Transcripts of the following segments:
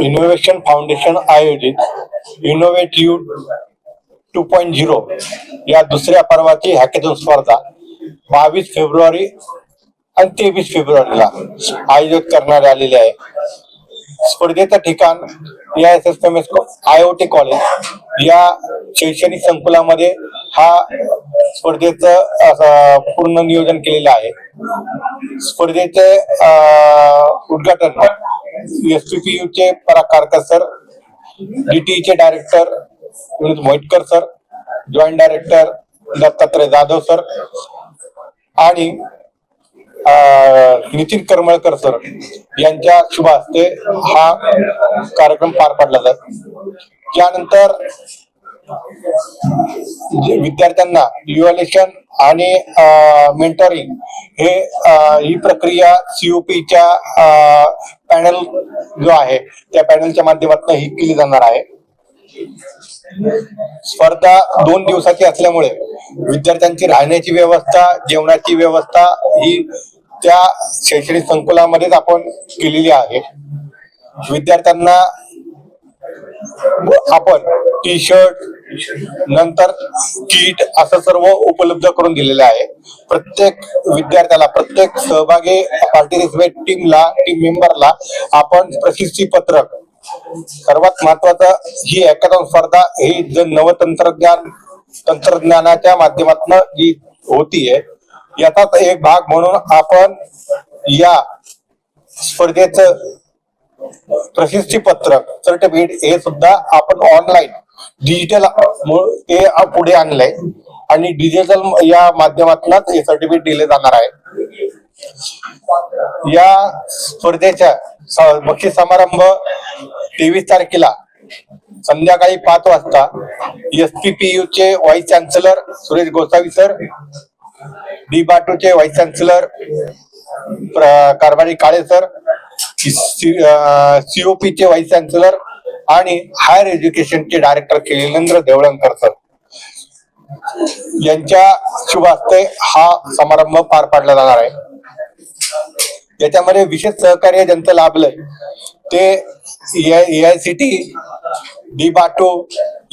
Innovation foundation आयोजित innovate two point zero या दुसऱ्या पर्वाची हॅकेथॉन स्पर्धा बावीस फेब्रुवारी आणि तेवीस फेब्रुवारीला आयोजित करण्यात आलेली आहे. स्पर्धेचं ठिकाण या S S M S I O T college या शैक्षणिक संकुलामध्ये हा स्पर्धेचं पूर्ण नियोजन केलेलं आहे. स्पर्धेचे उद्घाटन एस चे पराकारकर सर डीटी चे director Vinod Mohitkar sir joint director Dattatray Jadhav sir आणि नितीन करमळकर सर यांच्या शुभ हस्ते हा कार्यक्रम पार पाडला जात त्यानंतर विद्यार्थ्यांना इव्हॅल्युएशन आणि मेंटरिंग हे ही प्रक्रिया सीओपीच्या पॅनल जो आहे त्या पॅनलच्या माध्यमातून ही केली जाणार आहे. स्पर्धा दोन दिवसाची असल्यामुळे विद्यार्थ्यांची राहण्याची व्यवस्था जेवणाची व्यवस्था ही त्या शैक्षणिक संकुलामध्येच आपण केलेली आहे. विद्यार्थ्यांना आपण टी शर्ट नंतर किट असं सर्व उपलब्ध करून दिलेलं आहे. प्रत्येक विद्यार्थ्याला प्रत्येक सहभागी पार्टिसिपेट टीमला टीम मेंबरला आपण प्रसिद्धी पत्रक. सर्वात महत्वाचं ही एकादम स्पर्धा ही जे नवतंत्रज्ञान तंत्रज्ञानाच्या माध्यमातून जी होतीये याचाच एक भाग म्हणून आपण या स्पर्धेचं प्रसिद्धी पत्रक सर्टिफिकेट हे सुद्धा आपण ऑनलाईन डिजिटल ते पुढे आणलंय. आणि डिजिटल या माध्यमातूनच हे सर्टिफिकेट दिले जाणार आहे. या स्पर्धेच्या बक्षीस समारंभ तेवीस तारखेला संध्याकाळी पाच वाजता एस पी पी यू चे vice chancellor Suresh Gosavi sir D बाटूचे vice chancellor Karbhari Kale sir COP चे व्हाईस चान्सलर आणि हायर एज्युकेशनचे डायरेक्टर केलेंद्र देवळणकर सर यांच्या शुभ हस्ते हा समारंभ पार पाडला जाणार आहे. याच्यामध्ये विशेष सहकार्य ज्यांचं लाभलंय ते A I C T D Batu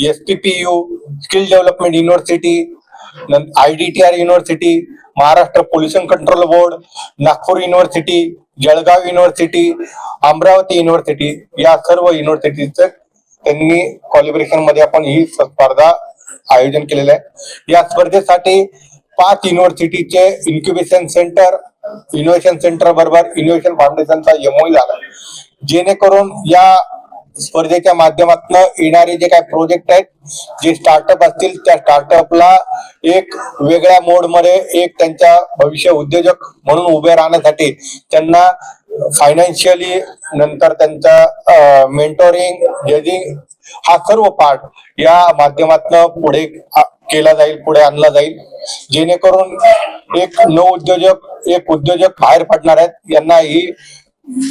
S P P U skill development university I D T R university Maharashtra pollution control board Nagpur university Jalgaon university Amravati university या सर्व युनिव्हर्सिटीचं त्यांनी कॉलिब्रेशनमध्ये आपण ही स्पर्धा आयोजन केलेलं आहे. या स्पर्धेसाठी पाच युनिव्हर्सिटीचे इन्क्युबेशन सेंटर इनोव्हेशन सेंटर बरोबर इनोव्हेशन फाउंडेशनचा एमओ झाला. जेणेकरून या स्पर्धेच्या माध्यमातून येणारे जे काही प्रोजेक्ट आहेत जे स्टार्टअप असतील त्या स्टार्टअपला एक वेगळ्या मोडमध्ये एक त्यांच्या भविष्य उद्योजक म्हणून उभे राहण्यासाठी त्यांना फायनान्शियली नंतर त्यांचा मेंटोरिंग जजिंग हा सर्व पार्ट या माध्यमातून पुढे केला जाईल पुढे आणला जाईल. जेणेकरून एक नव उद्योजक एक उद्योजक बाहेर पडणार आहेत. यांना ही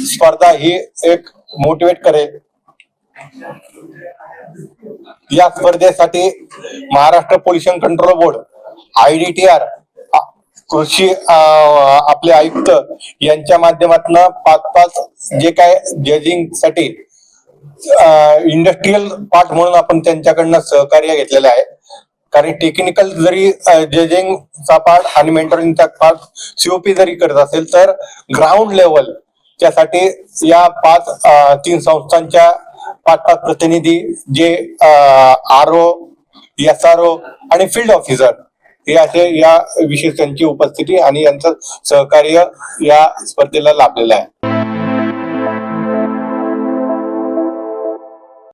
स्पर्धा ही एक मोटिवेट करेल. या स्पर्धेसाठी Maharashtra pollution control board I D T R कृषी आपले आयुक्त यांच्या माध्यमातून पाच पाच जे काय जजिंगसाठी इंडस्ट्रीयल पार्ट म्हणून आपण त्यांच्याकडनं सहकार्य घेतलेलं आहे. कारण टेक्निकल जरी जजिंगचा पार्ट आणि मेंटरिंगचा पार्ट सीओपी जरी करत असेल तर ग्राउंड लेवल त्यासाठी या पाच तीन संस्थांच्या प्रतिनिधी J R O S R O आणि फील्ड ऑफिसर हे असे या विशेष त्यांची उपस्थिती आणि यांचं सहकार्य या स्पर्धेला लाभलेलं आहे.